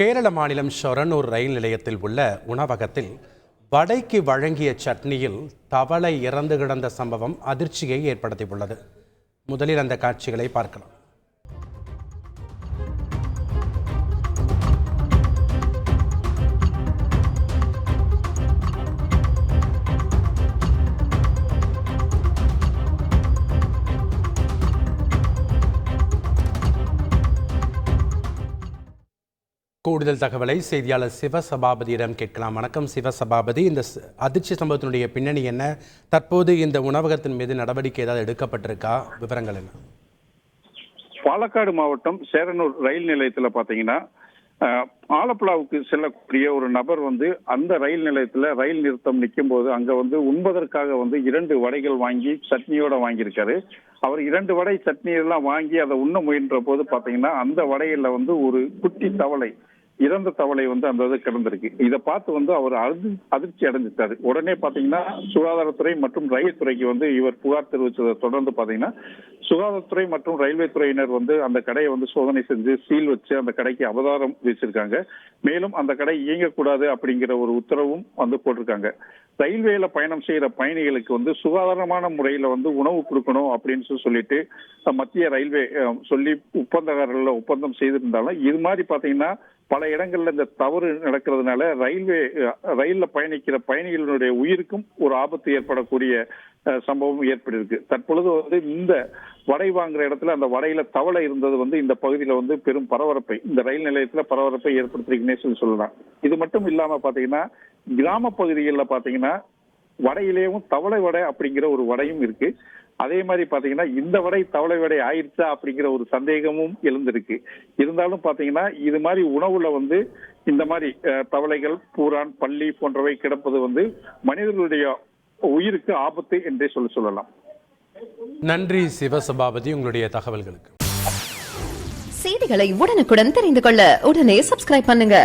கேரள மாநிலம் ஷொரனூர் ரயில் நிலையத்தில் உள்ள உணவகத்தில் வடைக்கு வழங்கிய சட்னியில் தவளை இறந்து கிடந்த சம்பவம் அதிர்ச்சியை ஏற்படுத்தியுள்ளது. முதலில் அந்த காட்சிகளை பார்க்கலாம். கூடுதல் தகவலை செய்தியாளர் சிவசபாபதியிடம் கேட்கலாம். வணக்கம் சிவசபாபதி. இந்த அதிர்ச்சி சம்பவத்தினுடைய பின்னணி என்ன? தற்போது இந்த உணவகத்தின் மீது நடவடிக்கை ஏதாவது எடுக்கப்பட்டிருக்கா? விவரங்கள் என்ன? பாலக்காடு மாவட்டம் சேரனூர் ரயில் நிலையத்துல பார்த்தீங்கன்னா ஆலப்புழாவுக்கு செல்லக்கூடிய ஒரு நபர் வந்து அந்த ரயில் நிலையத்துல ரயில் நிறுத்தம் நிற்கும் போது அங்க வந்து உண்பதற்காக வந்து இரண்டு வடைகள் வாங்கி சட்னியோட வாங்கியிருக்காரு. அவர் இரண்டு வடை சட்னி எல்லாம் வாங்கி அதை உண்ண முயன்ற போது பார்த்தீங்கன்னா அந்த வடையில வந்து ஒரு குட்டி தவளை இறந்த தவளை வந்து அந்த இது கிடந்திருக்கு. இதை பார்த்து வந்து அவர் அதி அதிர்ச்சி அடைஞ்சிட்டாரு. உடனே பாத்தீங்கன்னா சுகாதாரத்துறை மற்றும் ரயில் துறைக்கு வந்து இவர் புகார் தெரிவித்ததை தொடர்ந்து பாத்தீங்கன்னா சுகாதாரத்துறை மற்றும் ரயில்வே துறையினர் வந்து அந்த கடையை வந்து சோதனை செஞ்சு சீல் வச்சு அந்த கடைக்கு அவதாரம் விதிச்சிருக்காங்க மேலும் அந்த கடை இயங்கக்கூடாது அப்படிங்கிற ஒரு உத்தரவும் வந்து போட்டிருக்காங்க. ரயில்வேல பயணம் செய்யற பயணிகளுக்கு வந்து சுகாதாரமான முறையில வந்து உணவு கொடுக்கணும் அப்படின்னு சொல்லி சொல்லிட்டு மத்திய ரயில்வே சொல்லி ஒப்பந்தக்காரர்கள் ஒப்பந்தம் செய்திருந்தாலும் இது மாதிரி பாத்தீங்கன்னா பல இடங்கள்ல இந்த தவறு நடக்கிறதுனால ரயில்வே ரயில்ல பயணிக்கிற பயணிகளுடைய உயிருக்கும் ஒரு ஆபத்து ஏற்படக்கூடிய சம்பவம் ஏற்பட்டிருக்கு. தற்பொழுது வந்து இந்த வடை வாங்குற இடத்துல அந்த வடையில தவளை இருந்தது வந்து இந்த பகுதியில வந்து பெரும் பரபரப்பை இந்த ரயில் நிலையத்துல பரபரப்பை ஏற்படுத்திருக்குன்னே சொல்லி சொல்லலாம். இது மட்டும் இல்லாம பாத்தீங்கன்னா கிராம பகுதிகளில் பாத்தீங்கன்னா வடையிலேயும் தவளை வடை அப்படிங்கிற ஒரு வடையும் இருக்கு. அதே மாதிரி பாத்தீங்கன்னா இந்த வடை தவளை வடை ஆயிடுச்சா அப்படிங்கிற ஒரு சந்தேகமும் எழுந்திருக்கு. இருந்தாலும் பாத்தீங்கன்னா இது மாதிரி உணவுல வந்து இந்த மாதிரி தவளைகள் பூரான் பள்ளி போன்றவை கிடப்பது வந்து மனிதர்களுடைய உயிருக்கு ஆபத்து என்றே சொல்லி சொல்லலாம். நன்றி சிவசபாபதி உங்களுடைய தகவல்களுக்கு. செய்திகளை உடனுக்குடன் தெரிந்து கொள்ள உடனே சப்ஸ்கிரைப் பண்ணுங்க.